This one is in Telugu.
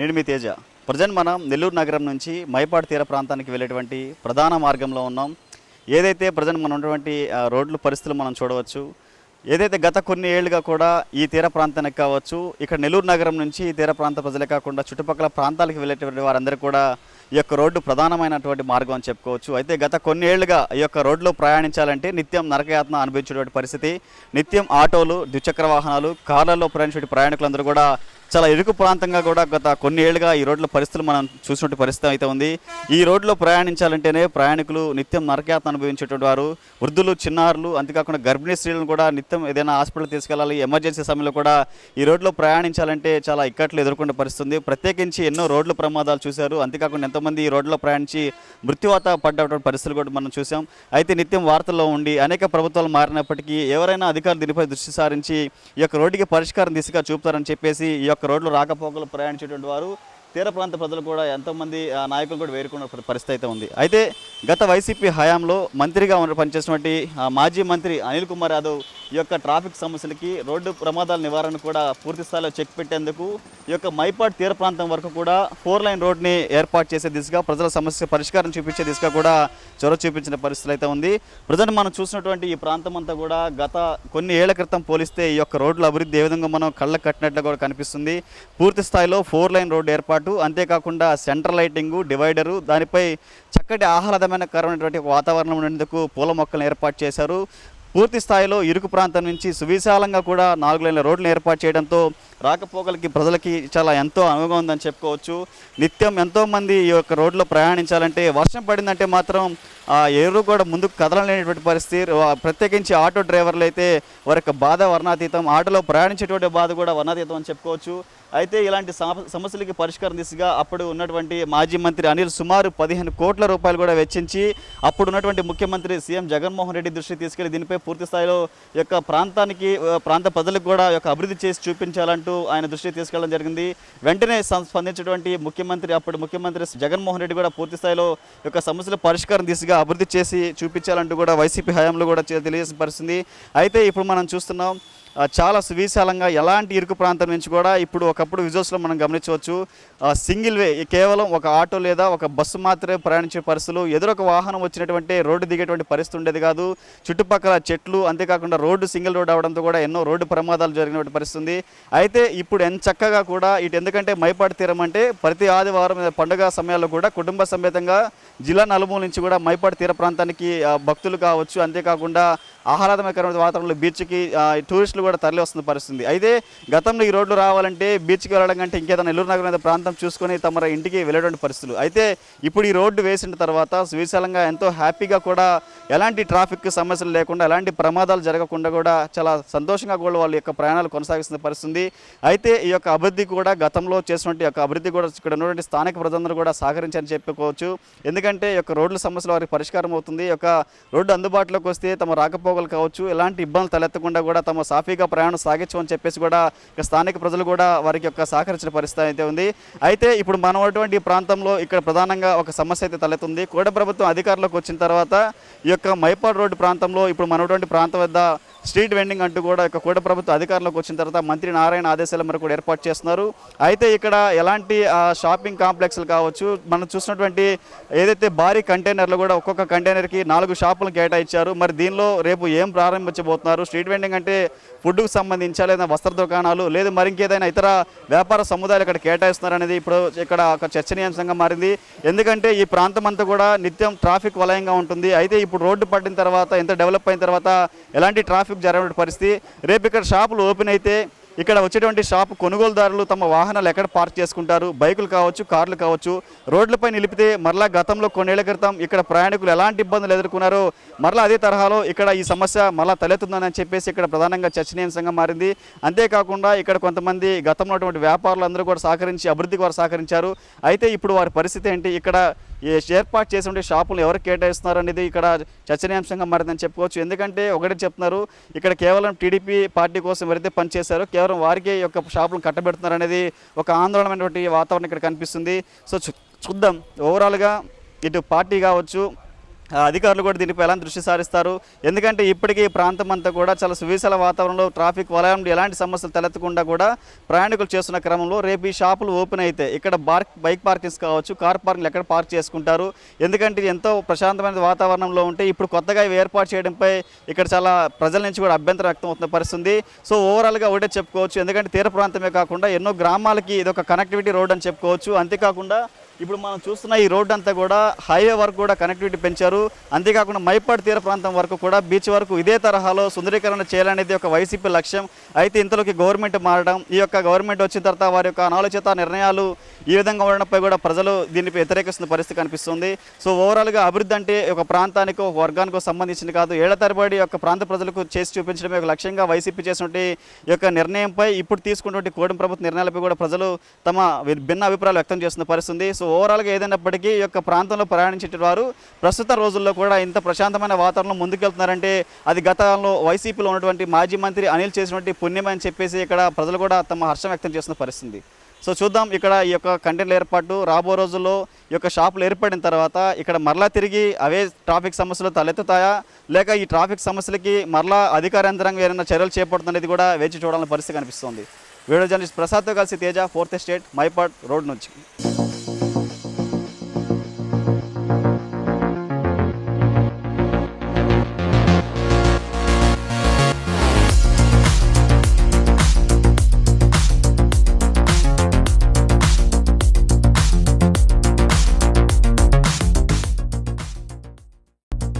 నేను మీ తేజ. ప్రజెంట్ మనం నెల్లూరు నగరం నుంచి మైపాడు తీర ప్రాంతానికి వెళ్ళేటువంటి ప్రధాన మార్గంలో ఉన్నాం. ఏదైతే ప్రజెంట్ మనం ఉన్నటువంటి రోడ్ల పరిస్థితులు మనం చూడవచ్చు ఏదైతే గత కొన్ని ఏళ్ళుగా కూడా ఈ తీర ప్రాంతానికి కావచ్చు ఇక్కడ నెల్లూరు నగరం నుంచి ఈ తీర ప్రాంత ప్రజలే కాకుండా చుట్టుపక్కల ప్రాంతాలకు వెళ్ళేటువంటి వారందరూ కూడా ఈ యొక్క రోడ్డు ప్రధానమైనటువంటి మార్గం అని చెప్పుకోవచ్చు. అయితే గత కొన్ని ఏళ్ళుగా ఈ యొక్క రోడ్లో ప్రయాణించాలంటే నిత్యం నరకయాతన అనుభవించేటువంటి పరిస్థితి. నిత్యం ఆటోలు ద్విచక్ర వాహనాలు కార్లలో ప్రయాణించే ప్రయాణికులందరూ కూడా చాలా ఇరుకు ప్రాంతంగా కూడా గత కొన్ని ఏళ్ళుగా ఈ రోడ్ల పరిస్థితులు మనం చూసినట్టు పరిస్థితి అయితే ఉంది. ఈ రోడ్లో ప్రయాణించాలంటేనే ప్రయాణికులు నిత్యం నరకయాతన అనుభవించేటువంటి వారు వృద్ధులు చిన్నారులు అంతేకాకుండా గర్భిణీ స్త్రీలను కూడా నిత్యం ఏదైనా హాస్పిటల్ తీసుకెళ్ళాలి ఎమర్జెన్సీ సమయంలో కూడా ఈ రోడ్లో ప్రయాణించాలంటే చాలా ఇక్కట్లు ఎదుర్కొనే పరిస్థితి ఉంది. ప్రత్యేకించి ఎన్నో రోడ్ల ప్రమాదాలు చూశారు. అంతేకాకుండా ఎంతోమంది ఈ రోడ్లో ప్రయాణించి మృత్యువాత పడ్డటువంటి పరిస్థితులు కూడా మనం చూసాం అయితే నిత్యం వార్తల్లో ఉండి అనేక ప్రభుత్వాలు మారినప్పటికీ ఎవరైనా అధికారులు దీనిపై దృష్టి సారించి ఈ యొక్క రోడ్డుకి పరిష్కారం దిశగా చూపుతారని చెప్పేసి ఈ యొక్క రోడ్లు రాకపోకలు ప్రయాణించేటువంటి వారు తీర ప్రాంత ప్రజలు కూడా ఎంతోమంది ఆ, నాయకులు కూడా వేరుకున్న పరిస్థితి అయితే ఉంది. అయితే గత వైసీపీ హయాంలో మంత్రిగా ఉన్న పనిచేసినటువంటి మాజీ మంత్రి అనిల్ కుమార్ యాదవ్ ఈ యొక్క ట్రాఫిక్ సమస్యలకి రోడ్డు ప్రమాదాల నివారణ కూడా పూర్తి స్థాయిలో చెక్ పెట్టేందుకు ఈ యొక్క మైపాడ్ తీర ప్రాంతం వరకు కూడా ఫోర్ లైన్ రోడ్ని ఏర్పాటు చేసే దిశగా ప్రజల సమస్య పరిష్కారం చూపించే దిశగా కూడా చొరవ చూపించిన పరిస్థితులు అయితే ఉంది. ప్రజెంట్ మనం చూసినటువంటి ఈ ప్రాంతం అంతా కూడా గత కొన్ని ఏళ్ళ క్రితం పోలిస్తే ఈ యొక్క రోడ్ల అభివృద్ధి ఏ విధంగా మనం కళ్ళకు కట్టినట్లు కూడా కనిపిస్తుంది. పూర్తి స్థాయిలో ఫోర్ లైన్ రోడ్డు ఏర్పాటు అంతేకాకుండా సెంటర్ లైటింగు డివైడరు దానిపై చక్కటి ఆహ్లాదమైన కరమైనటువంటి వాతావరణం ఉండేందుకు పూల మొక్కలను ఏర్పాటు చేశారు. పూర్తి స్థాయిలో ఇరుకు ప్రాంతం నుంచి సువిశాలంగా కూడా నాలుగు లైన్ల రోడ్లను ఏర్పాటు చేయడంతో రాకపోకలకి ప్రజలకి చాలా ఎంతో అనువుగా ఉందని చెప్పుకోవచ్చు. నిత్యం ఎంతోమంది ఈ యొక్క రోడ్లో ప్రయాణించాలంటే వర్షం పడిందంటే మాత్రం ఆ ఎవరు కూడా ముందుకు కదలలేనటువంటి పరిస్థితి. ప్రత్యేకించి ఆటో డ్రైవర్లు అయితే వారి యొక్క బాధ వర్ణాతీతం. ఆటోలో ప్రయాణించేటువంటి బాధ కూడా వర్ణాతీతం అని చెప్పుకోవచ్చు. అయితే ఇలాంటి సమ- సమస్యలకి పరిష్కారం దిశగా అప్పుడు ఉన్నటువంటి మాజీ మంత్రి అనిల్ సుమారు పదిహేను కోట్ల రూపాయలు కూడా వెచ్చించి అప్పుడు ఉన్నటువంటి ముఖ్యమంత్రి సీఎం జగన్మోహన్ రెడ్డి దృష్టికి తీసుకెళ్ళి దీనిపై పూర్తి స్థాయిలో యొక్క ప్రాంతానికి ప్రాంత ప్రజలకు కూడా యొక్క అభివృద్ధి చేసి చూపించాలంటూ ఆయన దృష్టికి తీసుకెళ్ళడం జరిగింది. వెంటనే స్పందించినటువంటి ముఖ్యమంత్రి అప్పుడు ముఖ్యమంత్రి జగన్మోహన్ రెడ్డి కూడా పూర్తి స్థాయిలో యొక్క సమస్యల పరిష్కారం దిశగా అభివృద్ధి చేసి చూపించాలంటూ కూడా వైసీపీ హయాంలో కూడా తెలియజేసిన పరిస్థితి అయితే ఇప్పుడు మనం చూస్తున్నాం చాలా సువిశాలంగా ఎలాంటి ఇరుకు ప్రాంతం నుంచి కూడా ఇప్పుడు ఒకప్పుడు విజువల్స్లో మనం గమనించవచ్చు. సింగిల్ వే కేవలం ఒక ఆటో లేదా ఒక బస్సు మాత్రమే ప్రయాణించే పరిస్థితులు ఎదురొక వాహనం వచ్చినటువంటి రోడ్డు దిగేటువంటి పరిస్థితి ఉండేది కాదు. చుట్టుపక్కల చెట్లు అంతేకాకుండా రోడ్డు సింగిల్ రోడ్ అవడంతో కూడా ఎన్నో రోడ్డు ప్రమాదాలు జరిగినటువంటి పరిస్థితి ఉంది. అయితే ఇప్పుడు ఎంత చక్కగా కూడా ఇటు ఎందుకంటే మైపాడు తీరం అంటే ప్రతి ఆదివారం పండుగ సమయాల్లో కూడా కుటుంబ సమేతంగా జిల్లా నలుమూల నుంచి కూడా మైపాడు తీర ప్రాంతానికి భక్తులు కావచ్చు అంతేకాకుండా ఆహ్లాదకరమైన వాతావరణంలో బీచ్కి టూరిస్టులు కూడా తరలి వస్తున్న పరిస్థితి. అయితే గతంలో ఈ రోడ్లు రావాలంటే బీచ్కి వెళ్ళడం కంటే ఇంకేదైనా నెల్లూరు నగరం ప్రాంతం చూసుకొని తమ ఇంటికి వెళ్ళేటువంటి పరిస్థితులు. అయితే ఇప్పుడు ఈ రోడ్డు వేసిన తర్వాత సువిశాలంగా ఎంతో హ్యాపీగా కూడా ఎలాంటి ట్రాఫిక్ సమస్యలు లేకుండా ఎలాంటి ప్రమాదాలు జరగకుండా కూడా చాలా సంతోషంగా కూడా వాళ్ళ యొక్క ప్రయాణాలు కొనసాగిస్తున్న పరిస్థితి. అయితే ఈ యొక్క అభివృద్ధి కూడా గతంలో చేసినటువంటి యొక్క అభివృద్ధి కూడా ఇక్కడ ఉన్నటువంటి స్థానిక ప్రజలందరూ కూడా సహకరించని చెప్పుకోవచ్చు. ఎందుకంటే ఈ యొక్క రోడ్ల సమస్యలు వారికి పరిష్కారం అవుతుంది. ఈ యొక్క రోడ్డు అందుబాటులోకి వస్తే తమ రాకపోకలు కావచ్చు ఎలాంటి ఇబ్బందులు తలెత్తకుండా కూడా తమ సాఫీగా ప్రయాణం సాగించమని చెప్పేసి కూడా స్థానిక ప్రజలు కూడా వారికి యొక్క సహకరించిన పరిస్థితి అయితే ఉంది. అయితే ఇప్పుడు మనం అటువంటి ప్రాంతంలో ఇక్కడ ప్రధానంగా ఒక సమస్య అయితే తలెత్తుంది. కూడా ప్రభుత్వం అధికారంలోకి వచ్చిన తర్వాత ఈ యొక్క మైపాడు రోడ్డు ప్రాంతంలో ఇప్పుడు మనటువంటి ప్రాంతం వద్ద స్ట్రీట్ వెండింగ్ అంటూ కూడా ఇక కూడ ప్రభుత్వ అధికారంలోకి వచ్చిన తర్వాత మంత్రి నారాయణ ఆదేశాల మేరకు కూడా ఏర్పాటు చేస్తున్నారు. అయితే ఇక్కడ ఎలాంటి షాపింగ్ కాంప్లెక్స్లు కావచ్చు మనం చూసినటువంటి ఏదైతే భారీ కంటైనర్లు కూడా ఒక్కొక్క కంటైనర్కి నాలుగు షాపులు కేటాయించారు. మరి దీనిలో రేపు ఏం ప్రారంభించబోతున్నారు? స్ట్రీట్ వెండింగ్ అంటే ఫుడ్కు సంబంధించి లేదా వస్త్ర దుకాణాలు లేదు మరి ఇంకేదైనా ఇతర వ్యాపార సముదాయాలు ఇక్కడ కేటాయిస్తున్నారు అనేది ఇప్పుడు ఇక్కడ ఒక చర్చనీయాంశంగా మారింది. ఎందుకంటే ఈ ప్రాంతం అంతా కూడా నిత్యం ట్రాఫిక్ వలయంగా ఉంటుంది. అయితే ఇప్పుడు రోడ్డు పడిన తర్వాత ఎంత డెవలప్ అయిన తర్వాత ఎలాంటి ట్రాఫిక్ జరగని పరిస్థితి. రేపు ఇక్కడ షాపులు ఓపెన్ అయితే ఇక్కడ వచ్చేటువంటి షాప్ కొనుగోలుదారులు తమ వాహనాలు ఎక్కడ పార్క్ చేసుకుంటారు బైకులు కావచ్చు కార్లు కావచ్చు. రోడ్లపై నిలిపితే మరలా గతంలో కొన్నేళ్ళ క్రితం ఇక్కడ ప్రయాణికులు ఎలాంటి ఇబ్బందులు ఎదుర్కొన్నారో మరలా అదే తరహాలో ఇక్కడ ఈ సమస్య మరలా తలెత్తుందని చెప్పేసి ఇక్కడ ప్రధానంగా చర్చనీయాంశంగా మారింది. అంతేకాకుండా ఇక్కడ కొంతమంది గతంలో ఉన్నటువంటి వ్యాపారులు అందరూ కూడా సహకరించి అభివృద్ధికి వారు సహకరించారు. అయితే ఇప్పుడు వారి పరిస్థితి ఏంటి? ఇక్కడ ఈ ఏర్పాటు చేసిన షాపులు ఎవరు కేటాయిస్తున్నారు అనేది ఇక్కడ చర్చనీయాంశంగా మారిందని చెప్పుకోవచ్చు. ఎందుకంటే ఒకటి చెప్తున్నారు ఇక్కడ కేవలం టీడీపీ పార్టీ కోసం ఎవరైతే పనిచేశారో కేవలం వారికే యొక్క షాపులను కట్టబెడుతున్నారు అనేది ఒక ఆందోళనమైనటువంటి వాతావరణం ఇక్కడ కనిపిస్తుంది. సో చూ- చూద్దాం. ఓవరాల్గా ఇటు పార్టీ కావచ్చు అధికారులు కూడా దీనిపై ఎలాంటి దృష్టి సారిస్తారు? ఎందుకంటే ఇప్పటికీ ఈ ప్రాంతం అంతా కూడా చాలా సువిశాల వాతావరణంలో ట్రాఫిక్ వలయం ఎలాంటి సమస్యలు తలెత్తకుండా కూడా ప్రయాణికులు చేస్తున్న క్రమంలో రేపు ఈ షాపులు ఓపెన్ అయితే ఇక్కడ బార్క్ బైక్ పార్కింగ్స్ కావచ్చు కార్ పార్కింగ్ ఎక్కడ పార్క్ చేసుకుంటారు. ఎందుకంటే ఎంతో ప్రశాంతమైన వాతావరణంలో ఉంటే ఇప్పుడు కొత్తగా ఇవి ఏర్పాటు చేయడంపై ఇక్కడ చాలా ప్రజల నుంచి కూడా అభ్యంతరం వ్యక్తం అవుతున్న పరిస్థితి సో ఓవరాల్గా ఒకటే చెప్పుకోవచ్చు. ఎందుకంటే తీర ప్రాంతమే కాకుండా ఎన్నో గ్రామాలకి ఇది ఒక కనెక్టివిటీ రోడ్ అని చెప్పుకోవచ్చు. అంతేకాకుండా ఇప్పుడు మనం చూస్తున్న ఈ రోడ్డు అంతా కూడా హైవే వరకు కూడా కనెక్టివిటీ పెంచారు. అంతేకాకుండా మైపాడు తీర ప్రాంతం వరకు కూడా బీచ్ వరకు ఇదే తరహాలో సుందరీకరణ చేయాలనేది ఒక వైసీపీ లక్ష్యం. అయితే ఇంతలోకి గవర్నమెంట్ మారడం ఈ యొక్క గవర్నమెంట్ వచ్చిన తర్వాత వారి యొక్క అనాలోచిత నిర్ణయాలు ఈ విధంగా ఉండడంపై కూడా ప్రజలు దీనిపై వ్యతిరేకిస్తున్న పరిస్థితి కనిపిస్తుంది. సో ఓవరాల్గా అభివృద్ధి అంటే ఒక ప్రాంతానికో ఒక వర్గానికో సంబంధించింది కాదు ఏళ్ళ తరబడి యొక్క ప్రాంత ప్రజలకు చేసి చూపించడమే ఒక లక్ష్యంగా వైసీపీ చేసినటువంటి ఈ యొక్క నిర్ణయంపై ఇప్పుడు తీసుకున్నటువంటి కోడం ప్రభుత్వ నిర్ణయాలపై కూడా ప్రజలు తమ భిన్న అభిప్రాయాలు వ్యక్తం చేస్తున్న పరిస్థితి ఉంది. సో ఓవరాల్గా ఏదైనప్పటికీ ఈ యొక్క ప్రాంతంలో ప్రయాణించే వారు ప్రస్తుత రోజుల్లో కూడా ఇంత ప్రశాంతమైన వాతావరణంలో ముందుకెళ్తున్నారంటే అది గతంలో వైసీపీలో ఉన్నటువంటి మాజీ మంత్రి అనిల్ చేసినటువంటి పుణ్యం అని చెప్పేసి ఇక్కడ ప్రజలు కూడా తమ హర్షం వ్యక్తం చేస్తున్న పరిస్థితి. సో చూద్దాం ఇక్కడ ఈ యొక్క కంటెంట్ ఏర్పాటు రాబో రోజుల్లో ఈ యొక్క షాపులు ఏర్పడిన తర్వాత ఇక్కడ మరలా తిరిగి అవే ట్రాఫిక్ సమస్యలు తలెత్తుతాయా? లేక ఈ ట్రాఫిక్ సమస్యలకి మరలా అధికార యంత్రాంగం ఏమైనా చర్యలు చేపడుతున్నది కూడా వేచి చూడాలని పరిస్థితి కనిపిస్తుంది. వీడియో జర్నలిస్ట్ ప్రసాద్తో కలిసి Teja fourth estate Mypadu road నుంచి.